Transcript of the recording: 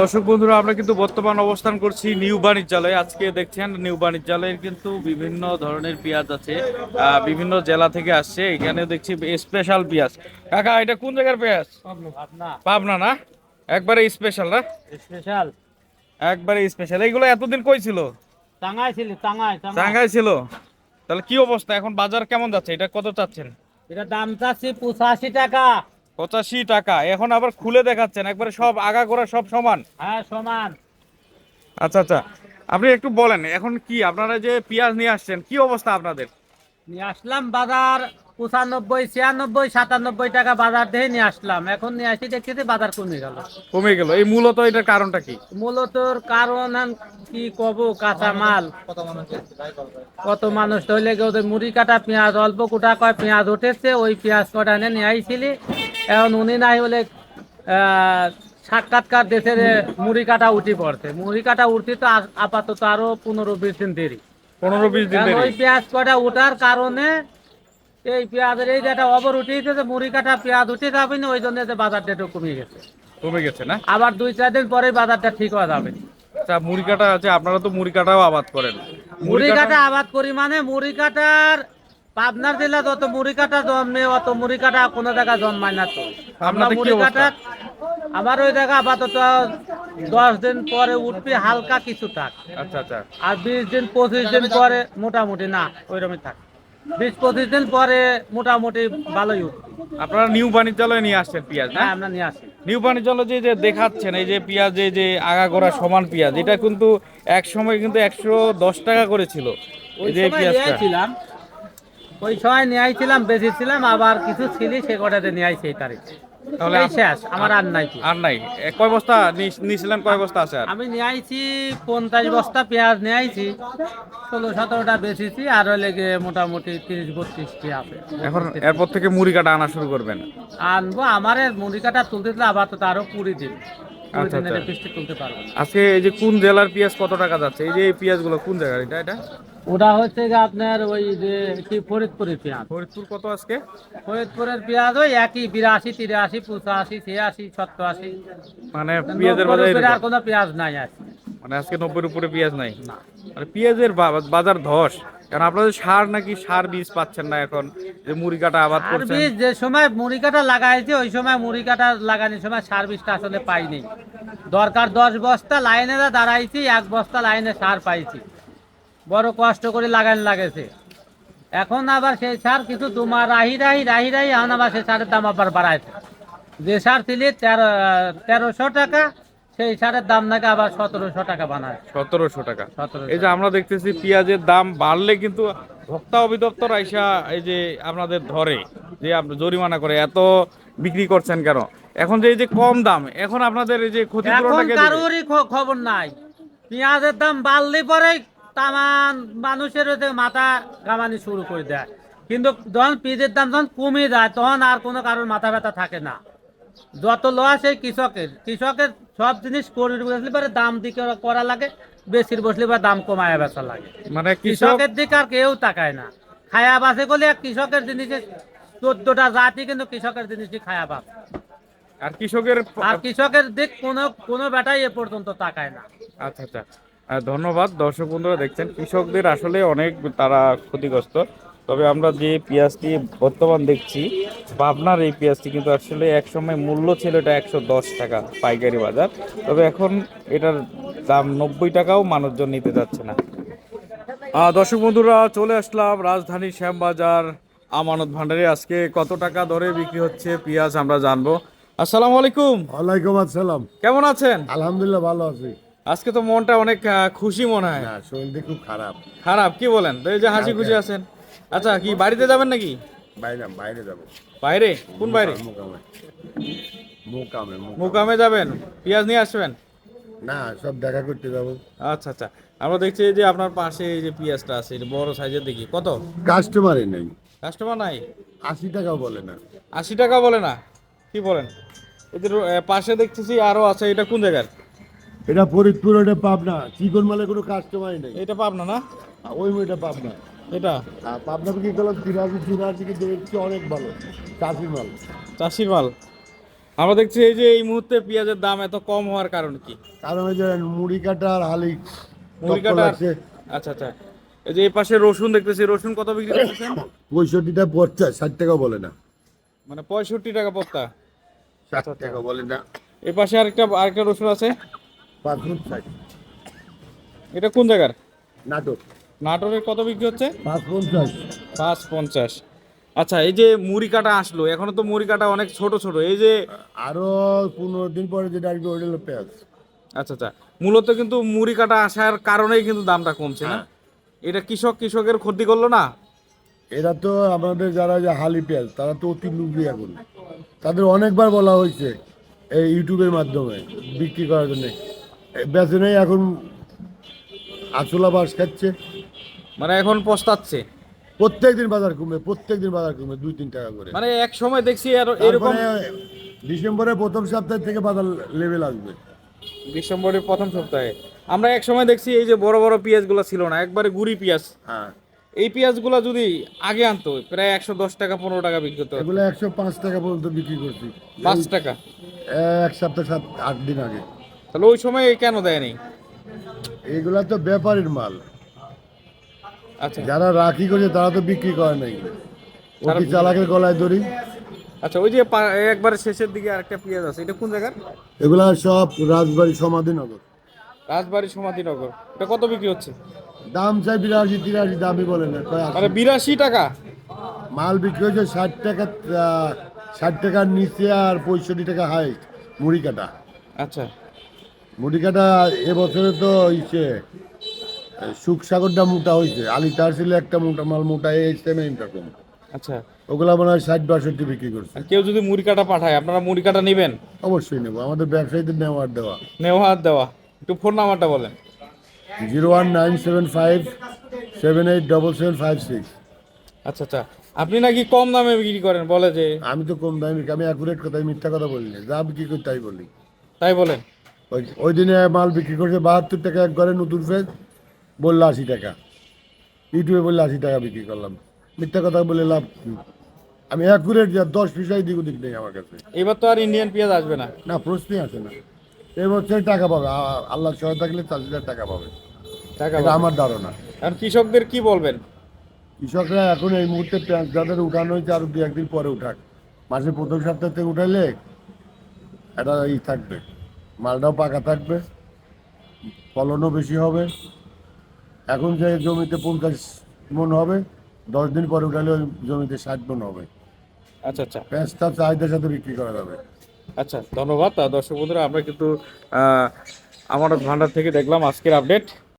দর্শক বন্ধুরা আমরা কিন্তু বর্তমান অবস্থান করছি নিউ বাণিজ্যালয়ে। আজকে দেখছেন নিউ বাণিজ্যালয়ের কিন্তু বিভিন্ন ধরনের পেঁয়াজ আছে বিভিন্ন জেলা থেকে আসছে। এখানে দেখছি স্পেশাল পেঁয়াজ। কাকা এটা কোন জায়গার পেঁয়াজ? পাবনা। না? একবারে স্পেশাল না? স্পেশাল একবারে স্পেশাল এইগুলো এতদিন কই ছিল? টাঙ্গাই ছিল টাঙ্গাই ছিল? তাহলে কি অবস্থা? এখন বাজার কেমন যাচ্ছে? এটা কত চাচ্ছেন? এটা দাম চাচ্ছি পঁচাশি টাকা। পঁচাশি টাকা। এখন আবার খুলে দেখাচ্ছেন একবারে সব আগা করা সব সমান। হ্যাঁ সমান। আচ্ছা আচ্ছা। আপনি একটু বলেন এখন কি আপনারা যে পেঁয়াজ নিয়ে আসছেন কি অবস্থা আপনাদের? নিয়ে আসলাম বাজার। পঁচানব্বই ছিয়ানব্বই সাতানব্বই টাকা বাজার দিয়ে নিয়ে আসলাম। এখন নিয়ে আসি দেখছি যে বাজার কমে গেল। কমে গেল। এই মূলত এটার কারণটা কি? মূলত কারণ কি কব কাঁচা মাল। কত মানুষ মুড়ি কাটা পেঁয়াজ অল্প কোটা কয় পেঁয়াজ উঠেছে ওই পেঁয়াজ কটা এনে নিয়ে আইছিলি। এখন উনি নাই হলে আহ, সাক্ষাৎকার দেশের মুড়ি কাটা উঠি পড়ছে। মুড়ি কাটা উঠতে তো আপাতত আরও পনেরো বিশ দিন দেরি। পনেরো বিশ দিন ওই পেঁয়াজ কটা ওঠার কারণে এই পেঁয়াজের এই যে একটা অবর উঠিয়েছে যে মুড়ি কাটা পেঁয়াজ উঠে যাবে না ওই জন্য যে বাজারটা একটু কমে গেছে। কমে গেছে না? আবার দুই চার দিন পরে বাজারটা ঠিক হয়ে যাবে। আচ্ছা মুড়ি কাটা আছে আপনারা তো মুড়ি কাটাও আবাদ করেন। মুড়ি কাটা আবাদ করি মানে মুড়ি কাটার পাবনার জেলা যত মুড়ি কাটা জন্মে অত মুড়ি কাটা কোনো জায়গা জন্মায় না তো। আমরা মুড়ি? কাটা আমার ওই জায়গা আপাতত দশ দিন পরে উঠবে হালকা কিছু থাক আচ্ছা আচ্ছা। আর বিশ দিন পঁচিশ দিন পরে মোটামুটি না ওইরকমই থাক। বিশ পঁচিশ দিন পরে মোটামুটি ভালোই উঠবে আপনারা নিউ বাণিজ্যালয়ে নিয়ে আসছেন পেঁয়াজ হ্যাঁ আমরা নিয়ে আসি নিউ বাণিজ্যালয় যে যে দেখাচ্ছেন এই যে পেঁয়াজ যে করা সমান পেঁয়াজ এটা কিন্তু এক সময় কিন্তু একশো দশ টাকা করেছিল। এই যে পেঁয়াজটা। নিয়েছিলাম। ওই সময় নিয়ে আইছিলাম বেঁচেছিলাম আবার কিছু ছিলি সে কটাতে নিয়ে আইছি এই তারিখে। তাহলে শেষ আমার আর নাই আর নাই। কয় বস্তা নিয়েছিলেন কয় বস্তা আছে আমি নিয়ে আইছি পঞ্চাশ বস্তা পেঁয়াজ নিয়ে আইছি। ষোলো সতেরোটা বেচেছি আর লেগে মোটামুটি তিরিশ বত্রিশটি আছে। এখন এরপর থেকে মুড়ি কাটা আনা শুরু করবেন। আনব আমার মুড়ি কাটা তুলতে দিলে আবার তো আরও কুড়ি দিন। আচ্ছা, আচ্ছা। তুলতে পারব আজকে এই যে কোন জেলার পেঁয়াজ কত টাকা যাচ্ছে? এই যে এই পেঁয়াজগুলো কোন জায়গার এটা এটা? ওটা হচ্ছে যে আপনার ওই যে কি ফরিদপুরের পেঁয়াজ। ফরিদপুর কত আজকে? ফরিদপুরের পেঁয়াজ ওই একই বিরাশি তিরাশি পঁচাশি ছিয়াশি সত্তরাশি। মানে পেঁয়াজের বাজার আর কোনো পেঁয়াজ নাই আছে মানে আজকে নব্বই উপরে পেঁয়াজ নাই? মানে পেঁয়াজের বাজার ধস। কারণ আপনাদের সার নাকি সার বীজ পাচ্ছেন না এখন? যে মুড়ি কাটা আবাদ করছেন। বীজ যে সময় মুড়ি কাটা লাগাইছে ওই সময় মুড়ি কাটা লাগানোর সময় সার বীজটা আসলে পাইনি। দরকার দশ বস্তা লাইনে দাঁড়াইছি এক বস্তা লাইনে সার পাইছি। বড় কষ্ট করে লাগান লাগেছে। এখন আবার সেই সার কিছু দুমা রাহি রাহি রাহি রাহি এখন আবার সেই সারের দাম আবার বাড়াইছে। যে সার ছিল তেরো তেরোশো টাকা সেই সারের দাম নাকি আবার সতেরোশো টাকা বানায়। সতেরোশো টাকা। এই যে আমরা দেখতেছি পেঁয়াজের দাম বাড়লে কিন্তু ভোক্তা অধিদপ্তর আইসা এই যে আপনাদের ধরে যে আপনি জরিমানা করে এত বিক্রি করছেন কেন? এখন যে এই যে কম দাম এখন আপনাদের এই যে ক্ষতিপূরণটাকে কারোরই খবর নাই। পেঁয়াজের দাম বাড়লে পরে তামান মানুষের মাথা গামানি শুরু করে দেয়। কিন্তু যখন পেঁয়াজের দাম যখন কমে যায় তখন আর কোনো কারোর মাথা ব্যথা থাকে না। যত লস এই কৃষকের কৃষকের সব জিনিস বসলে পরে দাম দিকে করা লাগে বেশির বসলে পরে দাম কমায় বেচা লাগে। মানে কৃষকের দিকে আর কেউ তাকায় না। খায়া বাসে করলে কৃষকের জিনিসের চোদ্দটা জাতি কিন্তু কৃষকের জিনিসই খায়া বাস। আর কৃষকের আর কৃষকের দিক কোনো কোনো বেটাই এ পর্যন্ত তাকায় না। আচ্ছা আচ্ছা। ধন্যবাদ। দর্শক বন্ধুরা দেখছেন কৃষকদের আসলে অনেক তারা ক্ষতিগ্রস্ত। তবে আমরা যে পেঁয়াজটি বর্তমান দেখছি পাবনার এই পেঁয়াজটি কিন্তু আসলে এক সময় মূল্য ছিল এটা একশো দশ টাকা পাইকারি বাজার। তবে এখন এটার দাম নব্বই টাকাও মানুষজন নিতে যাচ্ছে না। আহ, দর্শক বন্ধুরা চলে আসলাম রাজধানী শ্যামবাজার আমানত ভান্ডারে আজকে কত টাকা দরে বিক্রি হচ্ছে পেঁয়াজ আমরা জানব। আসসালামু আলাইকুম। ওয়ালাইকুম আসসালাম। কেমন আছেন? আলহামদুলিল্লাহ ভালো আছি। আজকে তো মনটা অনেক খুশি মনে হয়। শরীরটা খুব খারাপ। খারাপ কি বলেন? তো এই যে হাসি খুশি আছেন। আচ্ছা কি বাড়িতে যাবেন নাকি? বাইরে বাইরে যাব। বাইরে? কোন বাইরে? মোকামে মোকামে। মোকামে। যাবেন? পেঁয়াজ নিয়ে আসবেন? না সব দেখা করতে যাব। আচ্ছা আচ্ছা। আমরা দেখছি যে আপনার পাশে এই যে পেঁয়াজটা আছে বড় সাইজের দেখি। কত? কাস্টমারই নেই। কাস্টমার নাই? আশি টাকাও বলে না। আশি টাকা বলে না? কি বলেন? এদের পাশে দেখতেছি আরও আছে এটা কোন জায়গার? এটা ফরিদপুর ওটা পাবনা। চিকন মালে কোনো কাস্টমারই নেই। এটা পাবনা না? ওই ওইটা পাবনা। এটা? পাবনা কি করলাম তিরাশি তিরাশি কিন্তু দেখছি অনেক ভালো। চাষি মাল। চাষির মাল? আমরা দেখছি এই যে এই মুহূর্তে পেঁয়াজের দাম এত কম হওয়ার কারণ কি? কারণ ওই যে মুড়ি কাটা আর হালি মুড়ি কাটা। আচ্ছা আচ্ছা। এই যে এই পাশে রসুন দেখতেছি। রসুন কত বিক্রি করতেছেন? পঁয়ষট্টিটা পঞ্চাশ ষাট টাকা বলে না। মানে পঁয়ষট্টি টাকা পত্তা। ষাট টাকা বলে না। এই পাশে আরেকটা আরেকটা রসুন আছে। পাঁচ ফুট ষাট এটা কোন জায়গার? নাটক নাটোরের কত বিক্রি হচ্ছে? পাঁচ পঞ্চাশ পাঁচ পঞ্চাশ। আচ্ছা এই যে মুড়ি কাটা আসলো এখনও তো মুড়ি কাটা অনেক ছোট ছোট। এই যে আরও পনেরো দিন পরে যেটা আসবে ওইটা হলো পেঁয়াজ। আচ্ছা আচ্ছা। মূলত কিন্তু মুড়ি কাটা আসার কারণেই কিন্তু দামটা কমছে না? এটা কৃষক কৃষকের ক্ষতি করল না? এরা তো আমাদের যারা যে হালি পেঁয়াজ তারা তো অতি লুবি এখন। তাদের অনেকবার বলা হয়েছে এই ইউটিউবের মাধ্যমে বিক্রি করার জন্য। বেচে এখন আচলা বাস খাচ্ছে। মানে এখন পস্তাচ্ছে? প্রত্যেক দিন বাজার কমবে প্রত্যেক দিন বাজার কমবে দুই তিন টাকা করে। মানে এক সময় দেখছি আর এরকম ডিসেম্বরের প্রথম সপ্তাহ থেকে বাজার লেভেল আসবে। ডিসেম্বরের প্রথম সপ্তাহে। আমরা এক সময় দেখছি এই যে বড় বড় পেঁয়াজগুলো ছিল না একবারে গুড়ি পেঁয়াজ। হ্যাঁ। এই পেঁয়াজগুলো যদি আগে আনতো প্রায় একশো দশ টাকা পনেরো টাকা বিক্রি হতো এগুলো একশো পাঁচ টাকা পর্যন্ত বিক্রি করছি। পাঁচ টাকা? এক সপ্তাহ সাত আট দিন আগে। তাহলে ওই সময় কেন দেয়নি? এগুলা তো ব্যাপারীর মাল। আচ্ছা। যারা রাখি করছে তারা তো বিক্রি করে নাই। অতি চালাকের গলায় দড়ি? আচ্ছা ওই যে একবারে শেষের দিকে আরেকটা পেঁয়াজ আছে এটা কোন জায়গার? এগুলা সব রাজবাড়ি সমাধিনগর। রাজবাড়ি সমাধিনগর। এটা কত বিক্রি হচ্ছে? দাম চাই বিরাশি তিরাশি দামই বলে না। মানে বিরাশি টাকা? মাল বিক্রি হয়েছে ষাট টাকা ষাট টাকার নিচে আর পঁয়ষট্টি টাকা হাইট মুড়ি কাটা আচ্ছা। মুড়ি কাটা এবছরে তো ইসে সুখসাগরটা মোটা হয়েছে আলি তার ছিল একটা মোটা মাল মোটা এই সেম এরকম আচ্ছা। ওগুলা মনে হয় ষাট বাষট্টি বিক্রি করছে। কেউ যদি মুড়ি কাটা পাঠায় আপনারা মুড়ি কাটা নেবেন? অবশ্যই নেব আমাদের ব্যবসায়ীদের নেওয়ার দেওয়া। নেওয়া আর দেওয়া। একটু ফোন নাম্বারটা বলেন। Zero one nine seven five seven eight double seven five six. আচ্ছা আচ্ছা। আপনি নাকি কম দামে বিক্রি করেন বলে যে আমি তো কম দামি আমি অ্যাকুরেট কথা মিথ্যা কথা বলি না যা বিক্রি করি তাই বলি। তাই বলেন। ওই ওই দিনে মাল বিক্রি করছে বাহাত্তর টাকা এক ঘরে নতুন ফেজ বলল আশি টাকা। ইউটিউবে বললে আশি টাকা বিক্রি করলাম। মিথ্যা কথা বলে লাভ? আমি অ্যাকুরেট যা দশ পয়সাই দিক ওদিক নেই আমার কাছে। এবার তো আর ইন্ডিয়ান পেঁয়াজ আসবে না। না প্রশ্নই আসে না। এই বছর টাকা পাবে আল্লাহ সহায় থাকলে চাষিরা টাকা পাবে। টাকা আমার ধারণা। আর কৃষকদের কি বলবেন? কৃষকরা এখন এই মুহূর্তে পেঁয়াজ যাদের উঠানো হয়েছে আরও দু একদিন পরে উঠাক। মাসের প্রথম সপ্তাহ থেকে উঠাইলে এটা ই থাকবে। মালটাও পাকা থাকবে ফলনও বেশি হবে। এখন যে জমিতে পঞ্চাশ মন হবে দশ দিন পরে উঠালে ওই জমিতে ষাট মন হবে। আচ্ছা আচ্ছা। পেঁচটা চাহিদার সাথে বিক্রি করা যাবে। আচ্ছা ধন্যবাদ। দর্শক বন্ধুরা আমরা কিন্তু আমার ভান্ডার থেকে দেখলাম আজকের আপডেট।